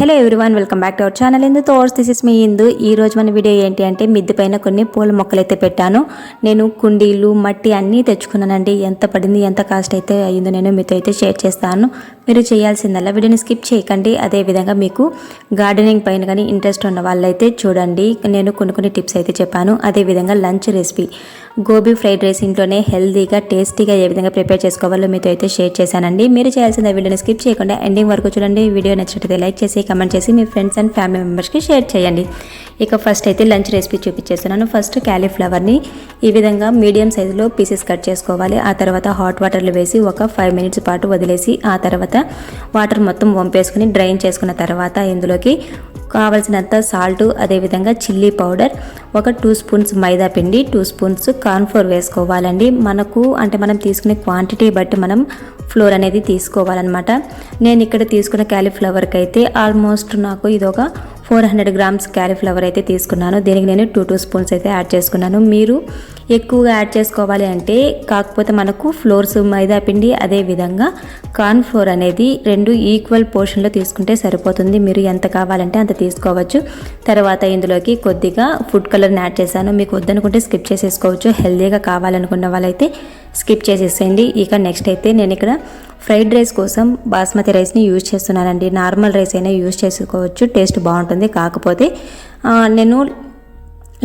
Hello everyone welcome back to our channel. Indu తోర్స్ this is మీ ఇందు. ఈ రోజు మన video ఏంటి అంటే మిద్దె పైన కొన్ని పూల మొక్కలు అయితే పెట్టాను. నేను కుండీలు మట్టి అన్నీ తెచ్చుకున్నానండి. ఎంత పడింది ఎంత కాస్ట్ అయితే అయ్యిందో నేను మీతో అయితే షేర్ చేస్తాను. మీరు చేయాల్సిందల్లా వీడియోని స్కిప్ చేయకండి. అదేవిధంగా మీకు గార్డెనింగ్ పైన కానీ ఇంట్రెస్ట్ ఉన్న వాళ్ళైతే చూడండి. నేను కొన్ని కొన్ని టిప్స్ అయితే చెప్పాను. అదేవిధంగా lunch recipe. Gobi fried rice ఇంట్లోనే హెల్తీగా టేస్టీగా ఏ విధంగా ప్రిపేర్ చేసుకోవాలో మీతో అయితే షేర్ చేశానండి. మీరు చేయాల్సిందే వీడియోని స్కిప్ చేయకుండా ఎండింగ్ వరకు చూడండి. వీడియో నచ్చినట్లయితే లైక్ చేసి కమెంట్ చేసి మీ ఫ్రెండ్స్ అండ్ ఫ్యామిలీ మెంబర్స్కి షేర్ చేయండి. ఇక ఫస్ట్ అయితే లంచ్ రెసిపీ చూపించేస్తున్నాను. ఫస్ట్ క్యాలీఫ్లవర్ని ఈ విధంగా మీడియం సైజులో పీసెస్ కట్ చేసుకోవాలి. ఆ తర్వాత హాట్ వాటర్లో వేసి ఒక ఫైవ్ మినిట్స్ పాటు వదిలేసి ఆ తర్వాత వాటర్ మొత్తం వంపేసుకుని డ్రైన్ చేసుకున్న తర్వాత ఇందులోకి కావలసినంత సాల్ట్ అదేవిధంగా చిల్లీ పౌడర్ ఒక టూ స్పూన్స్ మైదా పిండి టూ స్పూన్స్ కార్న్ఫ్లోర్ వేసుకోవాలండి. మనకు అంటే మనం తీసుకునే క్వాంటిటీ బట్టి మనం ఫ్లోర్ అనేది తీసుకోవాలన్నమాట. నేను ఇక్కడ తీసుకున్న క్యాలీఫ్లవర్కి అయితే ఆల్మోస్ట్ నాకు ఇది ఒక ఫోర్ హండ్రెడ్ గ్రామ్స్ క్యాలీఫ్లవర్ అయితే తీసుకున్నాను. దీనికి నేను టూ టూ స్పూన్స్ అయితే యాడ్ చేసుకున్నాను. మీరు ఎక్కువగా యాడ్ చేసుకోవాలి అంటే కాకపోతే మనకు ఫ్లోర్స్ మైదా పిండి అదే విధంగా కార్న్ ఫ్లోర్ అనేది రెండు ఈక్వల్ పోర్షన్లో తీసుకుంటే సరిపోతుంది. మీరు ఎంత కావాలంటే అంత తీసుకోవచ్చు. తర్వాత ఇందులోకి కొద్దిగా ఫుడ్ కలర్ని యాడ్ చేశాను. మీకు వద్దనుకుంటే స్కిప్ చేసేసుకోవచ్చు. హెల్తీగా కావాలనుకున్న వాళ్ళైతే స్కిప్ చేసేసేయండి. ఇక నెక్స్ట్ అయితే నేను ఇక్కడ ఫ్రైడ్ రైస్ కోసం బాస్మతి రైస్ని యూజ్ చేస్తున్నానండి. నార్మల్ రైస్ అయినా యూజ్ చేసుకోవచ్చు. టేస్ట్ బాగుంటుంది. కాకపోతే నేను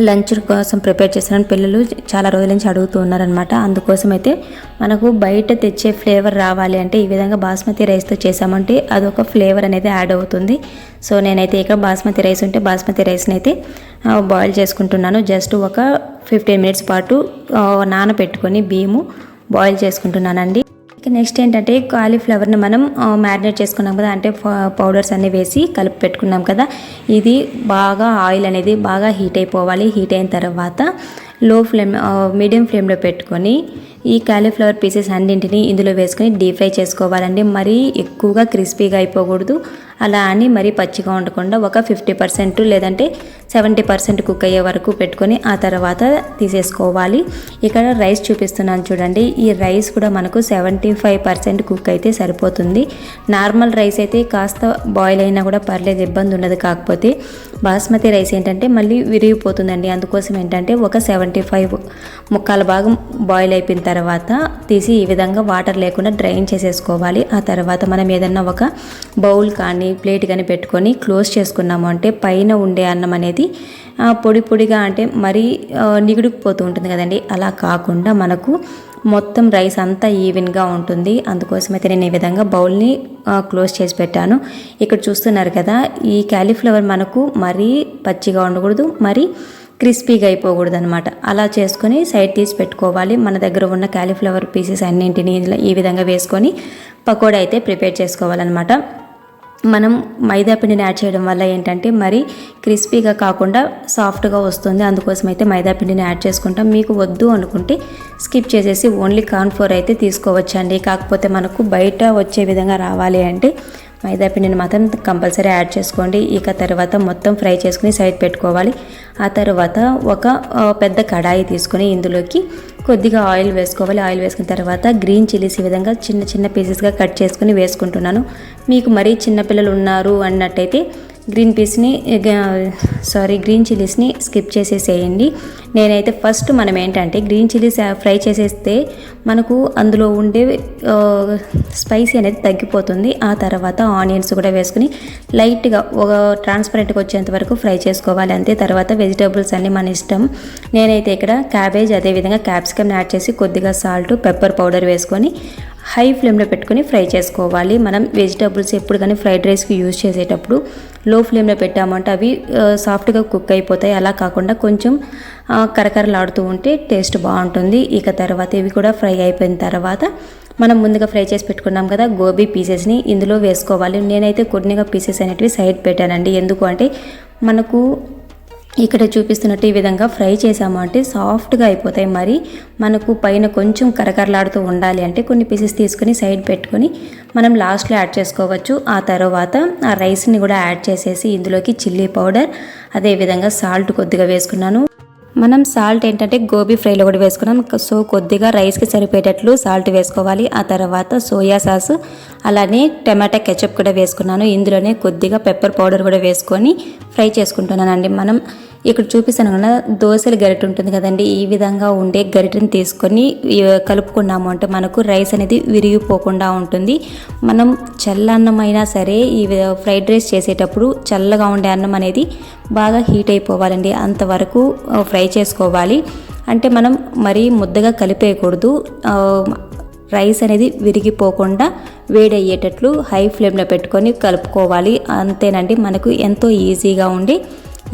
లంచ్ కోసం ప్రిపేర్ చేస్తున్నాను పిల్లలు చాలా రోజుల నుంచి అడుగుతూ ఉన్నారనమాట అందుకోసం అయితే మనకు బయట తెచ్చే ఫ్లేవర్ రావాలి అంటే ఈ విధంగా బాస్మతి రైస్తో చేసామంటే అదొక ఫ్లేవర్ అనేది యాడ్ అవుతుంది. సో నేనైతే ఇక్కడ బాస్మతి రైస్ ఉంటే బాస్మతి రైస్ని అయితే బాయిల్ చేసుకుంటున్నాను. జస్ట్ ఒక ఫిఫ్టీన్ మినిట్స్ పాటు నానబెట్టుకొని బియ్యము బాయిల్ చేసుకుంటున్నానండి. నెక్స్ట్ ఏంటంటే కాలీఫ్లవర్ని మనం మ్యారినేట్ చేసుకున్నాం కదా అంటే పౌడర్స్ అన్నీ వేసి కలిపి పెట్టుకున్నాం కదా ఇది బాగా ఆయిల్ అనేది బాగా హీట్ అయిపోవాలి. హీట్ అయిన తర్వాత లో ఫ్లేమ్ మీడియం ఫ్లేమ్లో పెట్టుకొని ఈ కాలీఫ్లవర్ పీసెస్ అన్నింటినీ ఇందులో వేసుకొని డీప్ ఫ్రై చేసుకోవాలండి. మరీ ఎక్కువగా క్రిస్పీగా అయిపోకూడదు. అలా అని మరీ పచ్చిగా ఉండకుండా ఒక ఫిఫ్టీ పర్సెంట్ లేదంటే సెవెంటీ పర్సెంట్ కుక్ అయ్యే వరకు పెట్టుకొని ఆ తర్వాత తీసేసుకోవాలి. ఇక్కడ రైస్ చూపిస్తున్నాను చూడండి. ఈ రైస్ కూడా మనకు సెవెంటీ ఫైవ్ పర్సెంట్ కుక్ అయితే సరిపోతుంది. నార్మల్ రైస్ అయితే కాస్త బాయిల్ అయినా కూడా పర్లేదు ఇబ్బంది ఉండదు. కాకపోతే బాస్మతి రైస్ ఏంటంటే మళ్ళీ విరిగిపోతుందండి. అందుకోసం ఏంటంటే ఒక సెవెంటీ ఫైవ్ ముక్కాల భాగం బాయిల్ అయిపోయిన తర్వాత తీసి ఈ విధంగా వాటర్ లేకుండా డ్రైన్ చేసేసుకోవాలి. ఆ తర్వాత మనం ఏదన్నా ఒక బౌల్ కానీ ప్లేట్ కానీ పెట్టుకొని క్లోజ్ చేసుకున్నాము. అంటే పైన ఉండే అన్నం అనేది పొడి పొడిగా అంటే మరీ నిగుడుకుపోతూ ఉంటుంది కదండి. అలా కాకుండా మనకు మొత్తం రైస్ అంతా ఈవెన్గా ఉంటుంది. అందుకోసం అయితే నేను ఈ విధంగా బౌల్ని క్లోజ్ చేసి పెట్టాను. ఇక్కడ చూస్తున్నారు కదా ఈ క్యాలీఫ్లవర్ మనకు మరీ పచ్చిగా ఉండకూడదు మరి క్రిస్పీగా అయిపోకూడదు అనమాట అలా చేసుకొని సైడ్ తీసి పెట్టుకోవాలి. మన దగ్గర ఉన్న క్యాలీఫ్లవర్ పీసెస్ అన్నింటినీ ఈ విధంగా వేసుకొని పకోడా అయితే ప్రిపేర్ చేసుకోవాలన్నమాట. మనం మైదా పిండిని యాడ్ చేయడం వల్ల ఏంటంటే మరి క్రిస్పీగా కాకుండా సాఫ్ట్గా వస్తుంది. అందుకోసం అయితే మైదా పిండిని యాడ్ చేసుకుంటాం. మీకు వద్దు అనుకుంటే స్కిప్ చేసేసి ఓన్లీ కార్న్ఫ్లోర్ అయితే తీసుకోవచ్చండి. కాకపోతే మనకు బయట వచ్చే విధంగా రావాలి అంటే మైదా పిండిని మాత్రం కంపల్సరీ యాడ్ చేసుకోండి. ఇక తర్వాత మొత్తం ఫ్రై చేసుకుని సైడ్ పెట్టుకోవాలి. ఆ తర్వాత ఒక పెద్ద కడాయి తీసుకొని ఇందులోకి కొద్దిగా ఆయిల్ వేసుకోవాలి. ఆయిల్ వేసుకున్న తర్వాత గ్రీన్ చిల్లీస్ ఈ విధంగా చిన్న చిన్న పీసెస్గా కట్ చేసుకుని వేసుకుంటున్నాను. మీకు మరీ చిన్నపిల్లలు ఉన్నారు అన్నట్టయితే గ్రీన్ పీస్ని సారీ గ్రీన్ చిల్లీస్ని స్కిప్ చేసేసేయండి. నేనైతే ఫస్ట్ మనం ఏంటంటే గ్రీన్ చిల్లీస్ ఫ్రై చేసేస్తే మనకు అందులో ఉండే స్పైసీ అనేది తగ్గిపోతుంది. ఆ తర్వాత ఆనియన్స్ కూడా వేసుకుని లైట్గా ఒక ట్రాన్స్పరెంట్గా వచ్చేంత వరకు ఫ్రై చేసుకోవాలి. అంతే తర్వాత వెజిటేబుల్స్ అన్నీ మన ఇష్టం. నేనైతే ఇక్కడ క్యాబేజ్ అదేవిధంగా క్యాప్సికమ్ యాడ్ చేసి కొద్దిగా సాల్ట్ పెప్పర్ పౌడర్ వేసుకొని హై ఫ్లేమ్లో పెట్టుకొని ఫ్రై చేసుకోవాలి. మనం వెజిటేబుల్స్ ఎప్పుడు కానీ ఫ్రైడ్ రైస్కి యూజ్ చేసేటప్పుడు లో ఫ్లేమ్లో పెట్టామంటే అవి సాఫ్ట్గా కుక్ అయిపోతాయి. అలా కాకుండా కొంచెం కరకరలాడుతూ ఉంటే టేస్ట్ బాగుంటుంది. ఇక తర్వాత ఇవి కూడా ఫ్రై అయిపోయిన తర్వాత మనం ముందుగా ఫ్రై చేసి పెట్టుకున్నాం కదా గోబీ పీసెస్ని ఇందులో వేసుకోవాలి. నేనైతే కొన్నిగా పీసెస్ అనేటివి సైడ్ పెట్టానండి. ఎందుకు అంటే మనకు ఇక్కడ చూపిస్తున్నట్టు ఈ విధంగా ఫ్రై చేసాము అంటే సాఫ్ట్గా అయిపోతాయి. మరి మనకు పైన కొంచెం కరకరలాడుతూ ఉండాలి అంటే కొన్ని పీసెస్ తీసుకొని సైడ్ పెట్టుకొని మనం లాస్ట్లో యాడ్ చేసుకోవచ్చు. ఆ తర్వాత ఆ రైస్ని కూడా యాడ్ చేసేసి ఇందులోకి చిల్లీ పౌడర్ అదేవిధంగా సాల్ట్ కొద్దిగా వేసుకున్నాను. మనం సాల్ట్ ఏంటంటే గోబీ ఫ్రైలో కూడా వేసుకున్నాం. సో కొద్దిగా రైస్కి సరిపోయేటట్లు సాల్ట్ వేసుకోవాలి. ఆ తర్వాత సోయా సాస్ అలానే టమాటా కెచప్ కూడా వేసుకున్నాను. ఇందులోనే కొద్దిగా పెప్పర్ పౌడర్ కూడా వేసుకొని ఫ్రై చేసుకుంటున్నానండి మనం. ఇక్కడ చూపిస్తాను కదా దోశల గరిట ఉంటుంది కదండి. ఈ విధంగా ఉండే గరిటెని తీసుకొని కలుపుకున్నాము అంటే మనకు రైస్ అనేది విరిగిపోకుండా ఉంటుంది. మనం చల్ల అన్నం అయినా సరే ఈ ఫ్రైడ్ రైస్ చేసేటప్పుడు చల్లగా ఉండే అన్నం అనేది బాగా హీట్ అయిపోవాలండి. అంతవరకు ఫ్రై చేసుకోవాలి. అంటే మనం మరీ ముద్దగా కలిపేయకూడదు. రైస్ అనేది విరిగిపోకుండా వేడయ్యేటట్లు హై ఫ్లేమ్లో పెట్టుకొని కలుపుకోవాలి. అంతేనండి. మనకు ఎంతో ఈజీగా ఉండి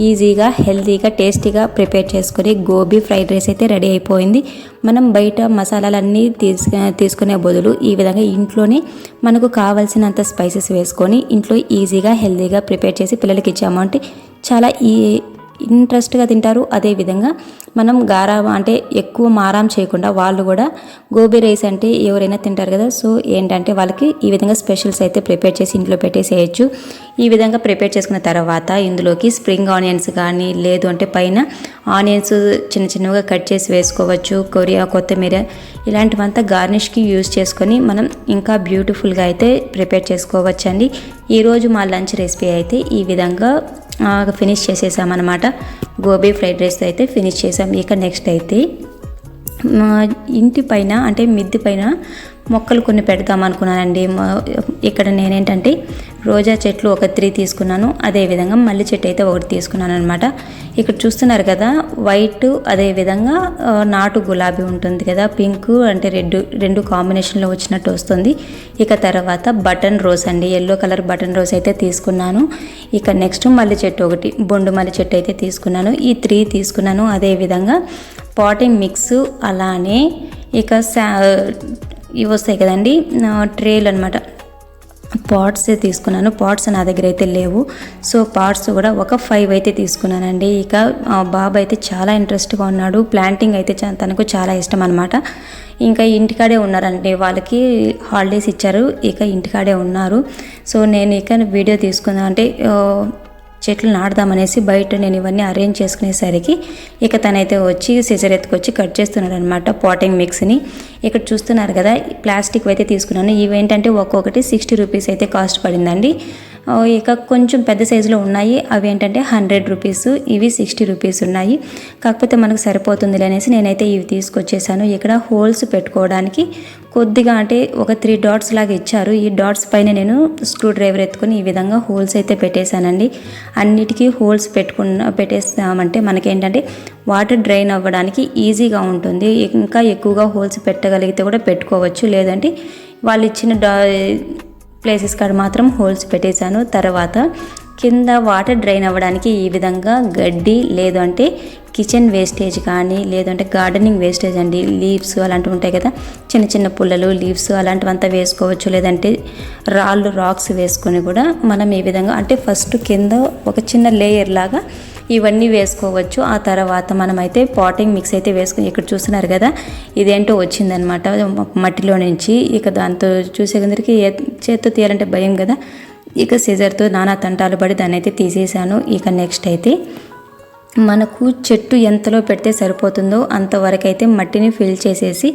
ఈజీగా హెల్తీగా టేస్టీగా ప్రిపేర్ చేసుకుని గోబీ ఫ్రైడ్ రైస్ అయితే రెడీ అయిపోయింది. మనం బయట మసాలాలన్నీ తీసుకు తీసుకునే బదులు ఈ విధంగా ఇంట్లోనే మనకు కావాల్సినంత స్పైసెస్ వేసుకొని ఇంట్లో ఈజీగా హెల్తీగా ప్రిపేర్ చేసి పిల్లలకి ఇచ్చాము అంటే చాలా ఈ ఇంట్రెస్ట్గా తింటారు. అదేవిధంగా మనం గారా అంటే ఎక్కువ మారాం చేయకుండా వాళ్ళు కూడా గోబీ రైస్ అంటే ఎవరైనా తింటారు కదా సో ఏంటంటే వాళ్ళకి ఈ విధంగా స్పెషల్స్ అయితే ప్రిపేర్ చేసి ఇంట్లో పెట్టేసేయచ్చు. ఈ విధంగా ప్రిపేర్ చేసుకున్న తర్వాత ఇందులోకి స్ప్రింగ్ ఆనియన్స్ కానీ లేదు అంటే పైన ఆనియన్స్ చిన్న చిన్నగా కట్ చేసి వేసుకోవచ్చు. కొరియా కొత్తిమీర ఇలాంటివంతా గార్నిష్కి యూజ్ చేసుకొని మనం ఇంకా బ్యూటిఫుల్గా అయితే ప్రిపేర్ చేసుకోవచ్చండి. ఈరోజు మా లంచ్ రెసిపీ అయితే ఈ విధంగా ఫినిష్ చేసేసామన్నమాట. గోబీ ఫ్రైడ్ రైస్ అయితే ఫినిష్ చేసాం ఇక నెక్స్ట్ అయితే మా ఇంటి పైన అంటే మిద్ది పైన మొక్కలు కొన్ని పెడదాం అనుకున్నానండి. ఇక్కడ నేనేంటంటే రోజా చెట్లు ఒక త్రీ తీసుకున్నాను. అదేవిధంగా మల్లి చెట్టు అయితే ఒకటి తీసుకున్నాను అనమాట ఇక్కడ చూస్తున్నారు కదా వైట్ అదేవిధంగా నాటు గులాబీ ఉంటుంది కదా పింక్ అంటే రెడ్ రెండు కాంబినేషన్లో వచ్చినట్టు వస్తుంది. ఇక తర్వాత బటన్ రోజ్ అండి ఎల్లో కలర్ బటన్ రోజ్ అయితే తీసుకున్నాను. ఇక నెక్స్ట్ మల్లి చెట్టు ఒకటి బొండు మల్లి చెట్టు అయితే తీసుకున్నాను. ఈ త్రీ తీసుకున్నాను. అదేవిధంగా పాటింగ్ మిక్స్ అలానే ఇక ఇవి వస్తాయి కదండి. ట్రేలు అనమాట పాట్స్ తీసుకున్నాను. పాట్స్ నా దగ్గర అయితే లేవు. సో పాట్స్ కూడా ఒక ఫైవ్ అయితే తీసుకున్నానండి. ఇక బాబు అయితే చాలా ఇంట్రెస్ట్గా ఉన్నాడు. ప్లాంటింగ్ అయితే తనకు చాలా ఇష్టం అనమాట ఇంకా ఇంటికాడే ఉన్నారండి. వాళ్ళకి హాలిడేస్ ఇచ్చారు. ఇక ఇంటికాడే ఉన్నారు. సో నేను ఇక వీడియో తీసుకున్నా అంటే చెట్లు నాటుదామనేసి బయట నేను ఇవన్నీ అరేంజ్ చేసుకునేసరికి ఇక తనైతే వచ్చి సిజర్ ఎత్తుకొచ్చి కట్ చేస్తున్నాడు అనమాట పాటింగ్ మిక్స్ని ఇక్కడ చూస్తున్నారు కదా ప్లాస్టిక్ అయితే తీసుకున్నాను. ఇవి ఏంటంటే ఒక్కొక్కటి సిక్స్టీ రూపీస్ అయితే కాస్ట్ పడిందండి. ఇక కొంచెం పెద్ద సైజులో ఉన్నాయి. అవి ఏంటంటే హండ్రెడ్ రూపీస్ ఇవి సిక్స్టీ రూపీస్ ఉన్నాయి. కాకపోతే మనకు సరిపోతుంది అనేసి నేనైతే ఇవి తీసుకొచ్చేసాను. ఇక్కడ హోల్స్ పెట్టుకోవడానికి కొద్దిగా అంటే ఒక త్రీ డాట్స్ లాగా ఇచ్చారు. ఈ డాట్స్ పైన నేను స్క్రూ డ్రైవర్ ఎత్తుకొని ఈ విధంగా హోల్స్ అయితే పెట్టేశానండి. అన్నిటికీ హోల్స్ పెట్టుకున్న పెట్టేస్తామంటే మనకేంటంటే వాటర్ డ్రైన్ అవ్వడానికి ఈజీగా ఉంటుంది. ఇంకా ఎక్కువగా హోల్స్ పెట్టగలిగితే కూడా పెట్టుకోవచ్చు. లేదంటే వాళ్ళు ఇచ్చిన డా ప్లేసెస్ కాడ మాత్రం హోల్స్ పెట్టేశాను. తర్వాత కింద వాటర్ డ్రైన్ అవ్వడానికి ఈ విధంగా గడ్డి లేదు అంటే కిచెన్ వేస్టేజ్ కానీ లేదంటే గార్డెనింగ్ వేస్టేజ్ అండి. లీవ్స్ అలాంటివి ఉంటాయి కదా. చిన్న చిన్న పుల్లలు లీవ్స్ అలాంటివంతా వేసుకోవచ్చు. లేదంటే రాళ్ళు రాక్స్ వేసుకొని కూడా మనం ఈ విధంగా అంటే ఫస్ట్ కింద ఒక చిన్న లేయర్ లాగా ఇవన్నీ వేసుకోవచ్చు. ఆ తర్వాత మనమైతే పాటింగ్ మిక్స్ అయితే వేసుకుని ఇక్కడ చూస్తున్నారు కదా. ఇదేంటో వచ్చిందనమాట. మట్టిలో నుంచి ఇక దాంతో చూసే కొందరికి చేత్తో తీయాలంటే భయం కదా. ఇక సిజర్తో నానా తంటాలు పడి దాన్ని అయితే తీసేసాను ఇక నెక్స్ట్ అయితే మనకు చెట్టు ఎంతలో పెడితే సరిపోతుందో అంతవరకు అయితే మట్టిని ఫిల్ చేసేసి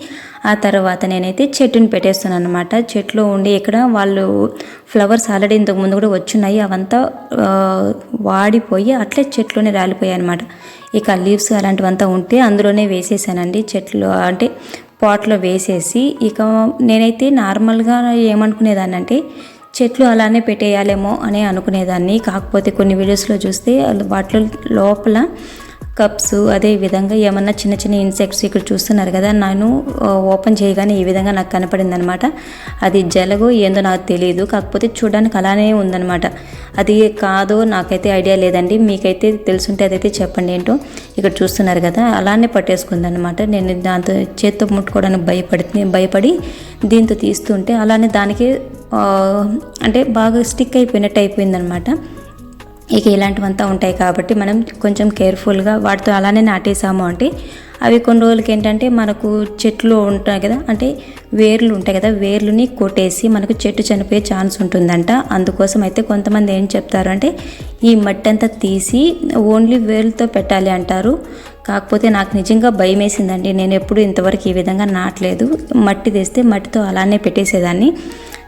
ఆ తర్వాత నేనైతే చెట్టుని పెట్టేస్తున్నాను అనమాట చెట్లో ఉండి ఇక్కడ వాళ్ళు ఫ్లవర్స్ ఆల్రెడీ ఇంతకు ముందు కూడా వచ్చున్నాయి. అవంతా వాడిపోయి అట్లే చెట్లోనే రాలిపోయాయి అనమాట ఇక లీవ్స్ అలాంటివంతా ఉంటే అందులోనే వేసేసానండి. చెట్లు అంటే పాట్లో వేసేసి ఇక నేనైతే నార్మల్గా ఏమనుకునేదాన్ని అంటే చెట్లు అలానే పెట్టేయాలేమో అని అనుకునేదాన్ని. కాకపోతే కొన్ని వీడియోస్లో చూస్తే వాటిలో లోపల కప్స్ అదే విధంగా ఏమన్నా చిన్న చిన్న ఇన్సెక్ట్స్ ఇక్కడ చూస్తున్నారు కదా నేను ఓపెన్ చేయగానే ఈ విధంగా నాకు కనపడింది అనమాట అది జలగో ఏందో నాకు తెలియదు కాకపోతే చూడడానికి అలానే ఉందన్నమాట అది కాదో నాకైతే ఐడియా లేదండి మీకైతే తెలుసుంటే అదైతే చెప్పండి ఏంటో. ఇక్కడ చూస్తున్నారు కదా అలానే పట్టేసుకుంది అనమాట నేను దాంతో చేత్తో ముట్టుకోవడానికి భయపడి భయపడి దీంతో తీస్తుంటే అలానే దానికి అంటే బాగా స్టిక్ అయిపోయినట్టు అయిపోయిందనమాట. ఇక ఇలాంటివంతా ఉంటాయి కాబట్టి మనం కొంచెం కేర్ఫుల్గా వాటితో అలానే నాటేసాము అంటే అవి కొన్ని రోజులకి ఏంటంటే మనకు చెట్లు ఉంటాయి కదా అంటే వేర్లు ఉంటాయి కదా వేర్లుని కొట్టేసి మనకు చెట్టు చనిపోయే ఛాన్స్ ఉంటుందంట. అందుకోసం అయితే కొంతమంది ఏం చెప్తారు అంటే ఈ మట్టి అంతా తీసి ఓన్లీ వేర్లతో పెట్టాలి అంటారు. కాకపోతే నాకు నిజంగా భయం వేసిందండి. నేను ఎప్పుడు ఇంతవరకు ఈ విధంగా నాటలేదు. మట్టి తెస్తే మట్టితో అలానే పెట్టేసేదాన్ని.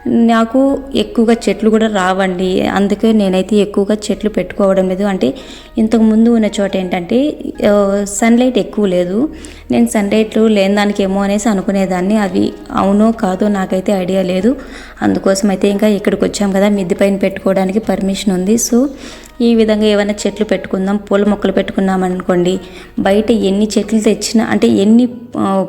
నాకు ఎక్కువగా చెట్లు కూడా రావండి. అందుకే నేనైతే ఎక్కువగా చెట్లు పెట్టుకోవడం లేదు. అంటే ఇంతకు ముందు ఉన్న చోట ఏంటంటే సన్లైట్ ఎక్కువ లేదు. నేను సన్లైట్లు లేని దానికి ఏమో అనేసి అనుకునేదాన్ని. అవి అవునో కాదో నాకైతే ఐడియా లేదు. అందుకోసం అయితే ఇంకా ఇక్కడికి వచ్చాం కదా మిద్ది పైన పెట్టుకోవడానికి పర్మిషన్ ఉంది. సో ఈ విధంగా ఏమైనా చెట్లు పెట్టుకుందాం పూల మొక్కలు పెట్టుకున్నాం అనుకోండి. బయట ఎన్ని చెట్లు తెచ్చినా అంటే ఎన్ని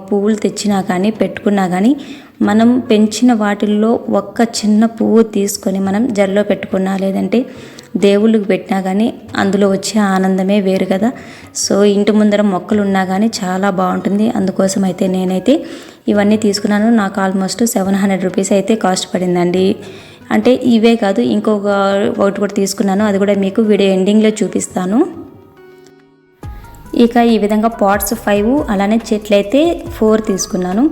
పువ్వులు తెచ్చినా కానీ పెట్టుకున్నా కానీ మనం పెంచిన వాటిల్లో ఒక్క చిన్న పువ్వు తీసుకొని మనం జల్లో పెట్టుకున్నా లేదంటే దేవుళ్ళకి పెట్టినా కానీ అందులో వచ్చే ఆనందమే వేరు కదా. సో ఇంటి ముందర మొక్కలు ఉన్నా కానీ చాలా బాగుంటుంది. అందుకోసం అయితే నేనైతే ఇవన్నీ తీసుకున్నాను. నాకు ఆల్మోస్ట్ సెవెన్ హండ్రెడ్ రూపీస్ అయితే కాస్ట్ పడిందండి. అంటే ఇవే కాదు ఇంకొక ఒకటి కూడా తీసుకున్నాను. అది కూడా మీకు వీడియో ఎండింగ్లో చూపిస్తాను. ఇక ఈ విధంగా పాట్స్ ఫైవ్ అలానే చెట్లు అయితే ఫోర్ తీసుకున్నాను.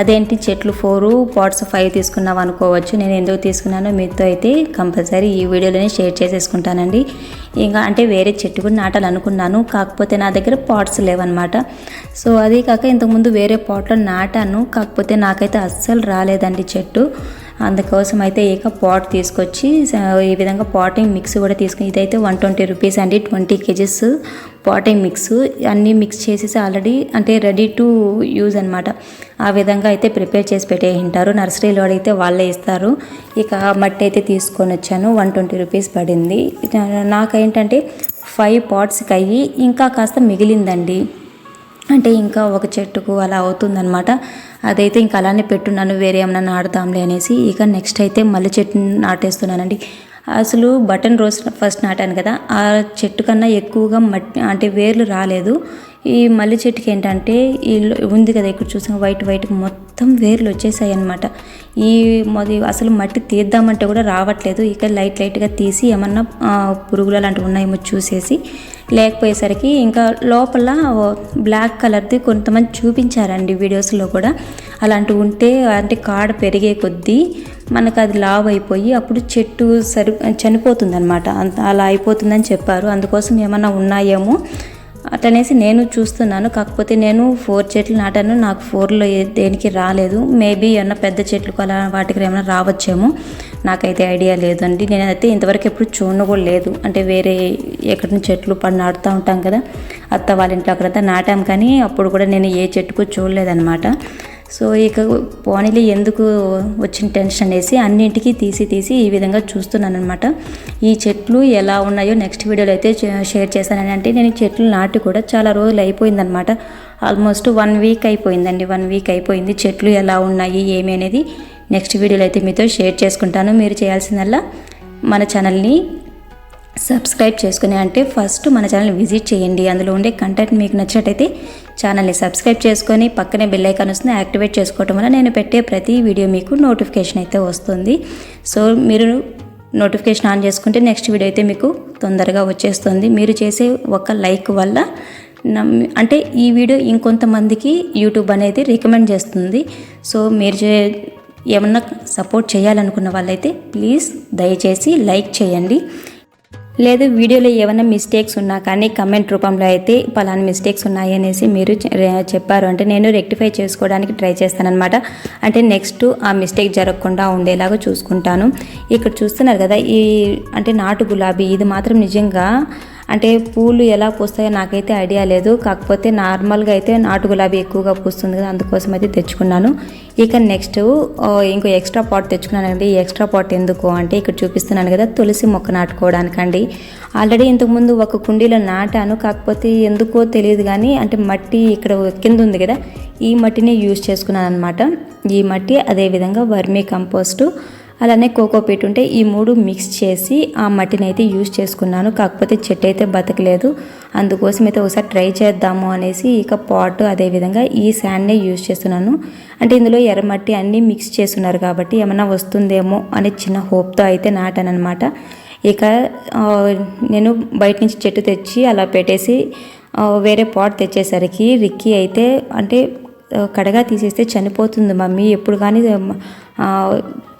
అదేంటి చెట్లు ఫోరు పాట్స్ ఫైవ్ తీసుకున్నావు అనుకోవచ్చు. నేను ఎందుకు తీసుకున్నానో మీతో అయితే కంపల్సరీ ఈ వీడియోలోనే షేర్ చేసేసుకుంటానండి. ఇంకా అంటే వేరే చెట్టు కూడా నాటాలనుకున్నాను. కాకపోతే నా దగ్గర పాట్స్ లేవన్నమాట. సో అదే కాక ఇంతకుముందు వేరే పాట్లో నాటాను. కాకపోతే నాకైతే అస్సలు రాలేదండి చెట్టు. అందుకోసం అయితే ఇక పాట్ తీసుకొచ్చి ఈ విధంగా పాటింగ్ మిక్స్ కూడా తీసుకుని ఇదైతే వన్ ట్వంటీ రూపీస్ అండి. ట్వంటీ కేజెస్ పాటింగ్ మిక్స్ అన్నీ మిక్స్ చేసేసి ఆల్రెడీ అంటే రెడీ టు యూజ్ అనమాట ఆ విధంగా అయితే ప్రిపేర్ చేసి పెట్టే ఉంటారు నర్సరీలో అడిగితే వాళ్ళే ఇస్తారు. ఇక మట్టి అయితే తీసుకొని వచ్చాను. వన్ ట్వంటీ రూపీస్ పడింది. నాకేంటంటే ఫైవ్ పాట్స్కి అయ్యి ఇంకా కాస్త మిగిలిందండి. అంటే ఇంకా ఒక చెట్టుకు అలా అవుతుందనమాట అదైతే ఇంకా అలానే పెట్టున్నాను వేరే ఏమైనా నాటుదాంలే అనేసి ఇక నెక్స్ట్ అయితే మల్లె చెట్టు నాటేస్తున్నానండి. అసలు బటన్ రోజ్ ఫస్ట్ నాటాను కదా ఆ చెట్టు కన్నా ఎక్కువగా మట్టి అంటే వేర్లు రాలేదు. ఈ మల్లె చెట్టుకి ఏంటంటే ఈ ఉంది కదా ఇక్కడ చూసిన వైట్ వైట్ మొత్తం వేర్లు వచ్చేసాయి అనమాట ఈ మొది అసలు మట్టి తీద్దామంటే కూడా రావట్లేదు. ఇక లైట్ లైట్గా తీసి ఏమన్నా పురుగులు అలాంటివి ఉన్నాయేమో చూసేసి లేకపోయేసరికి ఇంకా లోపల బ్లాక్ కలర్ది కొంతమంది చూపించారండి వీడియోస్లో కూడా. అలాంటివి ఉంటే అంటే కాడ పెరిగే కొద్దీ మనకు అది లావ్ అయిపోయి అప్పుడు చెట్టు సరి చనిపోతుంది అనమాట అలా అయిపోతుందని చెప్పారు. అందుకోసం ఏమన్నా ఉన్నాయేమో అట్లనేసి నేను చూస్తున్నాను. కాకపోతే నేను ఫోర్ చెట్లు నాటాను. నాకు ఫోర్లో దేనికి రాలేదు. మేబీ ఏమన్నా పెద్ద చెట్లకు అలా వాటికి ఏమైనా రావచ్చేమో. నాకైతే ఐడియా లేదండి. నేనైతే ఇంతవరకు ఎప్పుడు చూడను కూడా లేదు. అంటే వేరే ఎక్కడి నుంచి చెట్లు పడి నాటుతూ ఉంటాం కదా. అత్త వాళ్ళ ఇంట్లో అక్కడంతా నాటాం కానీ అప్పుడు కూడా నేను ఏ చెట్టుకు చూడలేదన్నమాట. సో ఇక పోనీలే ఎందుకు వచ్చిన టెన్షన్ అనేసి అన్నింటికి తీసి తీసి ఈ విధంగా చూస్తున్నాను అనమాట ఈ చెట్లు ఎలా ఉన్నాయో నెక్స్ట్ వీడియోలో అయితే షేర్ చేశానని అంటే నేను చెట్లు నాటి కూడా చాలా రోజులు అయిపోయిందనమాట ఆల్మోస్ట్ వన్ వీక్ అయిపోయిందండి వన్ వీక్ అయిపోయింది. చెట్లు ఎలా ఉన్నాయి ఏమి అనేది నెక్స్ట్ వీడియోలో అయితే మీతో షేర్ చేసుకుంటాను. మీరు చేయాల్సిందల్లా మన ఛానల్ని సబ్స్క్రైబ్ చేసుకుని అంటే ఫస్ట్ మన ఛానల్ విజిట్ చేయండి. అందులో ఉండే కంటెంట్ మీకు నచ్చినట్టయితే ఛానల్ని సబ్స్క్రైబ్ చేసుకొని పక్కనే బెల్ ఐకాన్ వస్తుంది. యాక్టివేట్ చేసుకోవటం వల్ల నేను పెట్టే ప్రతి వీడియో మీకు నోటిఫికేషన్ అయితే వస్తుంది. సో మీరు నోటిఫికేషన్ ఆన్ చేసుకుంటే నెక్స్ట్ వీడియో అయితే మీకు తొందరగా వచ్చేస్తుంది. మీరు చేసే ఒక లైక్ వల్ల నమ్- అంటే ఈ వీడియో ఇంకొంతమందికి యూట్యూబ్ అనేది రికమెండ్ చేస్తుంది. సో మీరు చే ఏమన్నా సపోర్ట్ చేయాలనుకున్న వాళ్ళైతే ప్లీజ్ దయచేసి లైక్ చేయండి. లేదు వీడియోలో ఏమైనా మిస్టేక్స్ ఉన్నా కానీ కమెంట్ రూపంలో అయితే పలానా మిస్టేక్స్ ఉన్నాయి అనేసి మీరు చెప్పారు. అంటే నేను రెక్టిఫై చేసుకోవడానికి ట్రై చేస్తానమాట అంటే నెక్స్ట్ ఆ మిస్టేక్ జరగకుండా ఉండేలాగా చూసుకుంటాను. ఇక్కడ చూస్తున్నారు కదా ఈ అంటే నాటు గులాబీ ఇది మాత్రం నిజంగా అంటే పూలు ఎలా పూస్తాయో నాకైతే ఐడియా లేదు. కాకపోతే నార్మల్గా అయితే నాటు గులాబీ ఎక్కువగా పూస్తుంది కదా అందుకోసం అయితే తెచ్చుకున్నాను. ఇక నెక్స్ట్ ఇంకో ఎక్స్ట్రా పాట్ తెచ్చుకున్నానండి. ఈ ఎక్స్ట్రా పాట్ ఎందుకు అంటే ఇక్కడ చూపిస్తున్నాను కదా తులసి మొక్క నాటుకోవడానికండి. ఆల్రెడీ ఇంతకుముందు ఒక కుండీలో నాటాను కాకపోతే ఎందుకో తెలియదు కానీ అంటే మట్టి ఇక్కడ కింద ఉంది కదా ఈ మట్టిని యూజ్ చేసుకున్నాను అనమాట ఈ మట్టి అదేవిధంగా వర్మీ కంపోస్టు అలానే కోకో పీట్ ఉంటే ఈ మూడు మిక్స్ చేసి ఆ మట్టిని అయితే యూజ్ చేసుకున్నాను. కాకపోతే చెట్టు అయితే బతకలేదు. అందుకోసం అయితే ఒకసారి ట్రై చేద్దాము అనేసి ఇక పాట్ అదేవిధంగా ఈ శాండ్నే యూజ్ చేస్తున్నాను. అంటే ఇందులో ఎర్రమట్టి అన్నీ మిక్స్ చేస్తున్నారు కాబట్టి ఏమైనా వస్తుందేమో అనే చిన్న హోప్తో అయితే నాటానమాట ఇక నేను బయట నుంచి చెట్టు తెచ్చి అలా పెట్టేసి వేరే పాట్ తెచ్చేసరికి రిక్కీ అయితే అంటే కడగా తీసేస్తే చనిపోతుంది మమ్మీ. ఎప్పుడు కానీ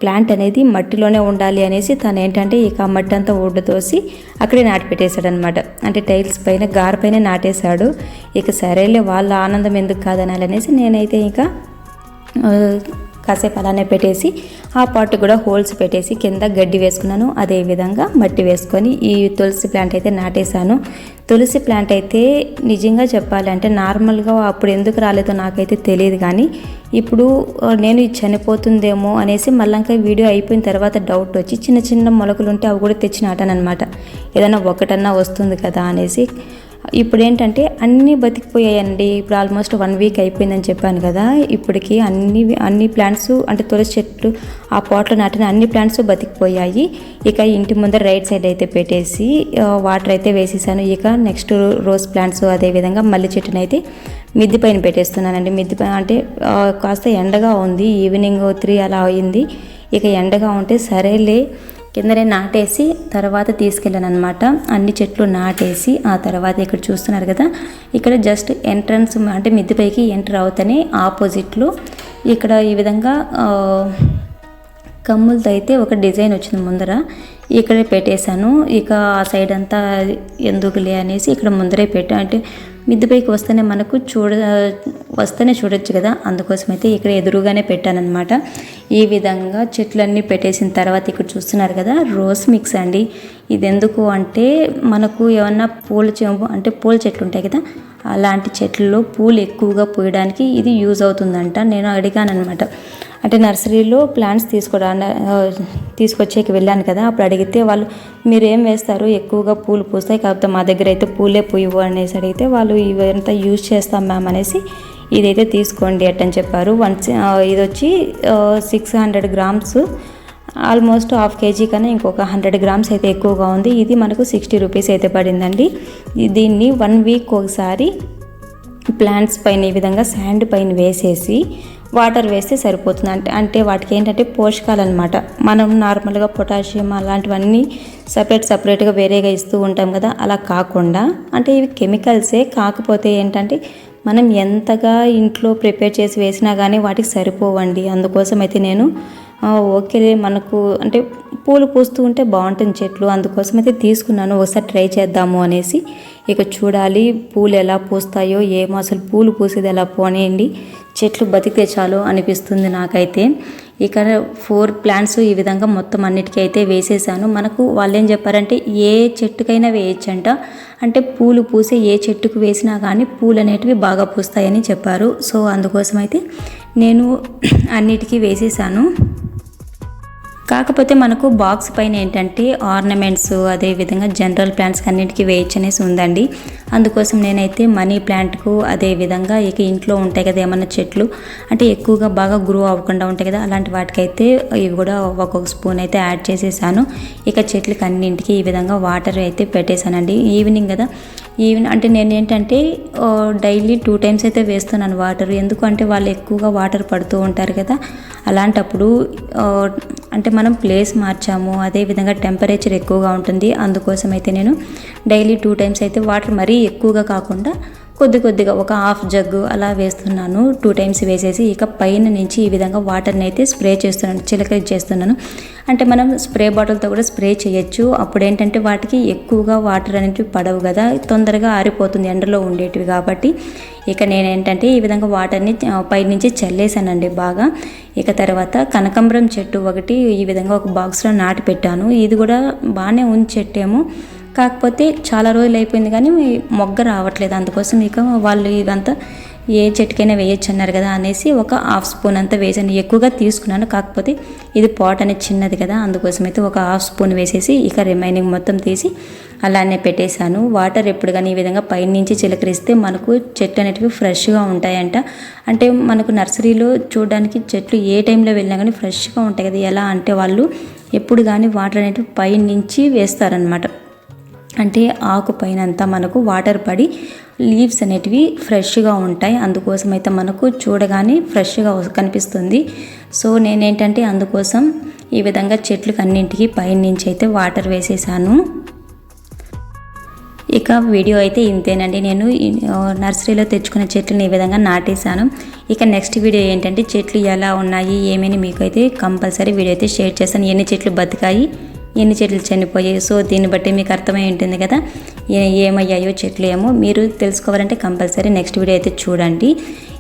ప్లాంట్ అనేది మట్టిలోనే ఉండాలి అనేసి తను ఏంటంటే ఇక ఆ మట్టి అంతా ఊడదోసి అక్కడే నాటిపెట్టేశాడనమాట అనమాట అంటే టైల్స్ పైన గార పైన నాటేశాడు. ఇక సరేలే వాళ్ళ ఆనందం ఎందుకు కాదనాలనేసి నేనైతే ఇంకా కాసేపు అలానే పెట్టేసి ఆ పాట్ కూడా హోల్స్ పెట్టేసి కింద గడ్డి వేసుకున్నాను. అదే విధంగా మట్టి వేసుకొని ఈ తులసి ప్లాంట్ అయితే నాటేశాను. తులసి ప్లాంట్ అయితే నిజంగా చెప్పాలంటే నార్మల్గా అప్పుడు ఎందుకు రాలేదో నాకైతే తెలియదు కానీ ఇప్పుడు నేను ఇది చనిపోతుందేమో అనేసి మళ్ళీ వీడియో అయిపోయిన తర్వాత డౌట్ వచ్చి చిన్న చిన్న మొలకలు ఉంటే అవి కూడా తెచ్చి నాటానమాట ఏదైనా ఒకటన్నా వస్తుంది కదా అనేసి ఇప్పుడు ఏంటంటే అన్నీ బతికిపోయాయండి. ఇప్పుడు ఆల్మోస్ట్ వన్ వీక్ అయిపోయిందని చెప్పాను కదా. ఇప్పటికి అన్ని అన్ని ప్లాంట్స్ అంటే తులసి చెట్లు ఆ పాట్లో నాటిన అన్ని ప్లాంట్స్ బతికిపోయాయి. ఇక ఇంటి ముందర రైట్ సైడ్ అయితే పెట్టేసి వాటర్ అయితే వేసేసాను. ఇక నెక్స్ట్ రోజ్ ప్లాంట్స్ అదేవిధంగా మల్లె చెట్టుని అయితే మిద్ది పైన పెట్టేస్తున్నానండి. మిద్ది పైన అంటే కాస్త ఎండగా ఉంది. ఈవినింగ్ త్రీ అలా అయింది. ఇక ఎండగా ఉంటే సరేలే కిందనే నాటేసి తర్వాత తీసుకెళ్ళాను అనమాట అన్ని చెట్లు నాటేసి ఆ తర్వాత ఇక్కడ చూస్తున్నారు కదా ఇక్కడ జస్ట్ ఎంట్రన్స్ అంటే మిద్దె పైకి ఎంటర్ అవుతానే ఆపోజిట్లో ఇక్కడ ఈ విధంగా కమ్ములతో అయితే ఒక డిజైన్ వచ్చింది ముందర. ఇక్కడే పెట్టేశాను. ఇక ఆ సైడ్ అంతా ఎందుకులే అనేసి ఇక్కడ ముందరే పెట్టా. అంటే మిద్దె పైకి వస్తేనే మనకు చూడ వస్తేనే చూడొచ్చు కదా. అందుకోసం అయితే ఇక్కడ ఎదురుగానే పెట్టానమాట ఈ విధంగా చెట్లన్నీ పెట్టేసిన తర్వాత ఇక్కడ చూస్తున్నారు కదా రోస్ మిక్స్ అండి. ఇది ఎందుకు అంటే మనకు ఏమన్నా పూల చెంబు అంటే పూల చెట్లు ఉంటాయి కదా అలాంటి చెట్లలో పూలు ఎక్కువగా పూయడానికి ఇది యూజ్ అవుతుందంట. నేను అడిగాను అనమాట అంటే నర్సరీలో ప్లాంట్స్ తీసుకోవడానికి తీసుకొచ్చేకి వెళ్ళాను కదా అప్పుడు అడిగితే వాళ్ళు మీరు ఏం వేస్తారు? ఎక్కువగా పూలు పూస్తాయి కాకపోతే మా దగ్గర అయితే పూలే పూయవు అనేసి అడిగితే వాళ్ళు ఇవంతా యూజ్ చేస్తాం మ్యామ్ అనేసి ఇదైతే తీసుకోండి అట్టని చెప్పారు. వన్ ఇది వచ్చి six hundred grams almost half KG కన్నా ఇంకొక హండ్రెడ్ గ్రామ్స్ అయితే ఎక్కువగా ఉంది. ఇది మనకు సిక్స్టీ రూపీస్ అయితే పడిందండి. దీన్ని వన్ వీక్ ఒకసారి ప్లాంట్స్ పైన ఈ విధంగా శాండ్ పైన వేసేసి వాటర్ వేస్తే సరిపోతుంది. అంటే అంటే వాటికి ఏంటంటే పోషకాలు అనమాట మనం నార్మల్గా పొటాషియం అలాంటివన్నీ సపరేట్ సపరేట్గా వేరేగా ఇస్తూ ఉంటాం కదా అలా కాకుండా అంటే ఇవి కెమికల్సే కాకపోతే ఏంటంటే మనం ఎంతగా ఇంట్లో ప్రిపేర్ చేసి వేసినా కానీ వాటికి సరిపోవండి. అందుకోసం అయితే నేను ఓకే మనకు అంటే పూలు పూస్తూ ఉంటే బాగుంటుంది చెట్లు. అందుకోసం అయితే తీసుకున్నాను. ఒకసారి ట్రై చేద్దాము అనేసి ఇక చూడాలి పూలు ఎలా పూస్తాయో ఏమో అసలు పూలు పూసేది ఎలా పోనేయండి. చెట్లు బతికితే చాలు అనిపిస్తుంది నాకైతే. ఇక్కడ ఫోర్ ప్లాంట్స్ ఈ విధంగా మొత్తం అన్నిటికీ అయితే వేసేసాను. మనకు వాళ్ళు ఏం చెప్పారంటే ఏ చెట్టుకైనా వేయచ్చంట. అంటే పూలు పూసే ఏ చెట్టుకు వేసినా కానీ పూలు అనేటివి బాగా పూస్తాయని చెప్పారు. సో అందుకోసం అయితే నేను అన్నిటికీ వేసేసాను. కాకపోతే మనకు బాక్స్ పైన ఏంటంటే ఆర్నమెంట్స్ అదేవిధంగా జనరల్ ప్లాంట్స్ అన్నిటికీ వేయచ్చు అనేసి ఉందండి. అందుకోసం నేనైతే మనీ ప్లాంట్కు అదేవిధంగా ఇక ఇంట్లో ఉంటాయి కదా ఏమన్నా చెట్లు అంటే ఎక్కువగా బాగా గ్రో అవ్వకుండా ఉంటాయి కదా అలాంటి వాటికైతే ఇవి కూడా ఒక్కొక్క స్పూన్ అయితే యాడ్ చేసేసాను. ఇక చెట్లకి అన్నింటికి ఈ విధంగా వాటర్ అయితే పెట్టేశానండి. ఈవినింగ్ కదా ఈవినింగ్ అంటే నేను ఏంటంటే డైలీ టూ టైమ్స్ అయితే వేస్తున్నాను వాటర్ ఎందుకంటే వాళ్ళు ఎక్కువగా వాటర్ పడుతూ ఉంటారు కదా అలాంటప్పుడు అంటే మనం ప్లేస్ మార్చాము అదేవిధంగా టెంపరేచర్ ఎక్కువగా ఉంటుంది. అందుకోసం అయితే నేను డైలీ టూ టైమ్స్ అయితే వాటర్ మరీ ఎక్కువగా కాకుండా కొద్ది కొద్దిగా ఒక హాఫ్ జగ్గు అలా వేస్తున్నాను. టూ టైమ్స్ వేసేసి ఇక పైన నుంచి ఈ విధంగా వాటర్ని అయితే స్ప్రే చేస్తున్నాను చిలకరి చేస్తున్నాను. అంటే మనం స్ప్రే బాటిల్తో కూడా స్ప్రే చేయొచ్చు. అప్పుడు ఏంటంటే వాటికి ఎక్కువగా వాటర్ అనేవి పడవు కదా తొందరగా ఆరిపోతుంది ఎండలో ఉండేటివి కాబట్టి. ఇక నేను ఏంటంటే ఈ విధంగా వాటర్ని పైనుంచి చల్లేసానండి బాగా. ఇక తర్వాత కనకంబరం చెట్టు ఒకటి ఈ విధంగా ఒక బాక్స్లో నాటి పెట్టాను ఇది కూడా బాగానే ఉంది చెట్టు ఏమో కాకపోతే చాలా రోజులు అయిపోయింది కానీ మొగ్గ రావట్లేదు. అందుకోసం ఇక వాళ్ళు ఇదంతా ఏ చెట్టుకైనా వేయచ్చు అన్నారు కదా అనేసి ఒక హాఫ్ స్పూన్ అంతా వేసాను. ఎక్కువగా తీసుకున్నాను. కాకపోతే ఇది పాట్ అనేది చిన్నది కదా అందుకోసం అయితే ఒక హాఫ్ స్పూన్ వేసేసి ఇక రిమైనింగ్ మొత్తం తీసి అలానే పెట్టేశాను. వాటర్ ఎప్పుడు కానీ ఈ విధంగా పైనుంచి చిలకరిస్తే మనకు చెట్లు అనేటివి ఫ్రెష్గా ఉంటాయంట. అంటే మనకు నర్సరీలో చూడడానికి చెట్లు ఏ టైంలో వెళ్ళినా కానీ ఫ్రెష్గా ఉంటాయి కదా ఎలా అంటే వాళ్ళు ఎప్పుడు కానీ వాటర్ అనేటివి పైనుంచి వేస్తారనమాట అంటే ఆకు పైన అంతా మనకు వాటర్ పడి లీవ్స్ అనేటివి ఫ్రెష్గా ఉంటాయి. అందుకోసం అయితే మనకు చూడగానే ఫ్రెష్గా కనిపిస్తుంది. సో నేనేంటంటే అందుకోసం ఈ విధంగా చెట్లకు అన్నింటికి పైనుంచి అయితే వాటర్ వేసేసాను. ఇక వీడియో అయితే ఇంతేనండి. నేను నర్సరీలో తెచ్చుకున్న చెట్లను ఈ విధంగా నాటేశాను. ఇక నెక్స్ట్ వీడియో ఏంటంటే చెట్లు ఎలా ఉన్నాయి ఏమని మీకు అయితే కంపల్సరీ వీడియో అయితే షేర్ చేస్తాను ఎన్ని చెట్లు బతికాయి ఎన్ని చెట్లు చనిపోయాయి? సో దీన్ని బట్టి మీకు అర్థమై ఉంటుంది కదా. ఏ- ఏమయ్యాయో చెట్లు ఏమో. మీరు తెలుసుకోవాలంటే కంపల్సరీ నెక్స్ట్ వీడియో అయితే చూడండి.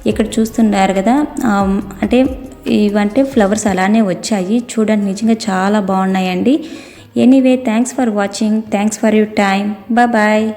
ఇక్కడ చూస్తున్నారు కదా అంటే ఇవంటే ఫ్లవర్స్ అలానే వచ్చాయి. చూడండి నిజంగా చాలా బాగున్నాయండి. Anyway thanks for watching. Thanks for your time bye.